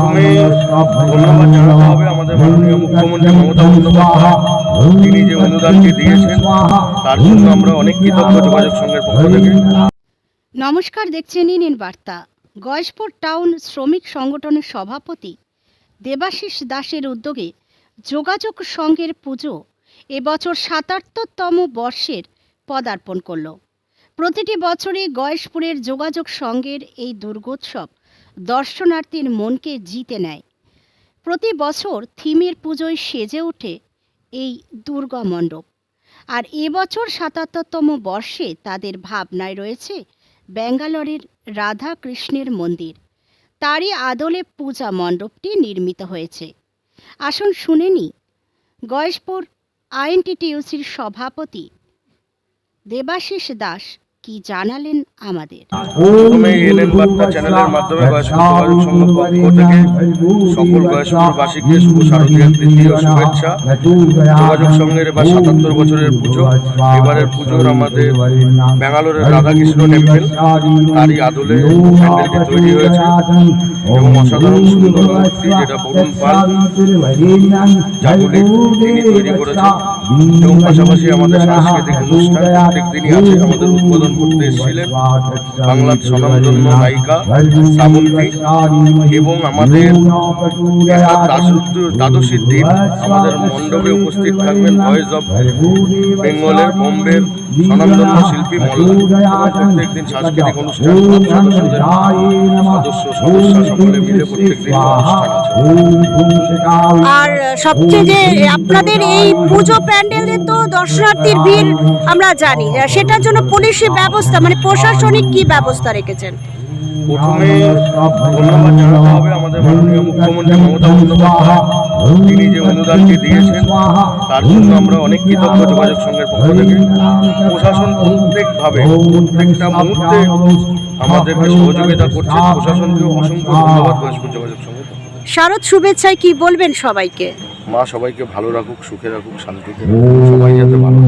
প্রথমে ধন্যবাদ জানাতে হবে আমাদের মাননীয় মুখ্যমন্ত্রী মমতা বন্দ্যোপাধ্যায় তিনি যে অনুদানটি দিয়েছেন তার জন্য আমরা অনেক কৃতজ্ঞ যোগাযোগ সংঘের পক্ষ থেকে। নমস্কার দেখছেন ইন বার্তা। গয়েশপুর টাউন শ্রমিক সংগঠনের সভাপতি দেবাশিস দাসের উদ্যোগে যোগাযোগ সংঘের পুজো এবছর সাতাত্তরতম বর্ষের পদার্পণ করল। প্রতিটি বছরই গয়েশপুরের যোগাযোগ সংঘের এই দুর্গোৎসব দর্শনার্থীর মনকে জিতে নেয়। প্রতি বছর থিমের পুজোয় সেজে ওঠে এই দুর্গা মণ্ডপ। আর এবছর সাতাত্তরতম বর্ষে তাদের ভাবনায় রয়েছে ব্যাঙ্গালোরের রাধা কৃষ্ণের মন্দির। তারই আদলে পূজা মণ্ডপটি নির্মিত হয়েছে। আসুন শুনে নি, গয়েশপুর আইএনটিটিউসির সভাপতি দেবাশিস দাস কি জানালেন আমাদের? প্রথমে বার্তা চ্যানেলের মাধ্যমে যোগাযোগ সংঘ পক্ষ থেকে সকল শারদীয়ার তৃতীয় শুভেচ্ছা, যোগাযোগ সাতাত্তর বছরের পুজো, এবারের পুজোর আমাদের ব্যাঙ্গালোরের রাধাকৃষ্ণ টেম্পেল, তারই আদলে প্যান্ডেলটি তৈরি হয়েছে। এবং অসাধারণ সুন্দর মূর্তি যেটা বরুণ পাল তিনি তৈরি করেছেন। এবং পাশাপাশি আমাদের সাংস্কৃতিক অনুষ্ঠান প্রত্যেক দিনই আছে আমাদের উদ্বোধন করতে এসেছিলেন বাংলার স্বনামধন্য নায়িকা শ্রাবন্তী এবং আমাদের দ্বাদশীর দিন আমাদের মণ্ডপে উপস্থিত থাকবেন ভয়েস অফ বেঙ্গলের বোম্বের স্বনামধন্য শিল্পী মল্লা প্রত্যেক দিন সাংস্কৃতিক অনুষ্ঠান সদস্যদের সদস্য সদস্য সকলে মিলে প্রত্যেক দিন অনুষ্ঠান আর সবচেয়ে যে আপনাদের এই পুজো প্যান্ডেলে তো দর্শনার্থীর ভিড় আমরা জানি সেটার জন্য পুলিশি ব্যবস্থা মানে প্রশাসনিক কি ব্যবস্থা রেখেছেন? প্রথমে ধন্যবাদ জানাতে হবে আমাদের মাননীয় মুখ্যমন্ত্রী মমতা বন্দ্যোপাধ্যায়। তিনি যে অনুদানটি দিয়েছেন তার জন্য আমরা অনেক কৃতজ্ঞ যোগাযোগ সংঘের পক্ষ থেকে। প্রশাসন প্রত্যেকভাবে প্রত্যেকটা মুহূর্তে আমাদেরকে সহযোগিতা করছে। প্রশাসনকে অসংখ্য ধন্যবাদ যোগাযোগ সংঘের শারদ শুভেচ্ছায় কি বলবেন সবাইকে? মা সবাইকে ভালো রাখুক সুখে রাখুক শান্তিতে সবাই যাতে ভালো।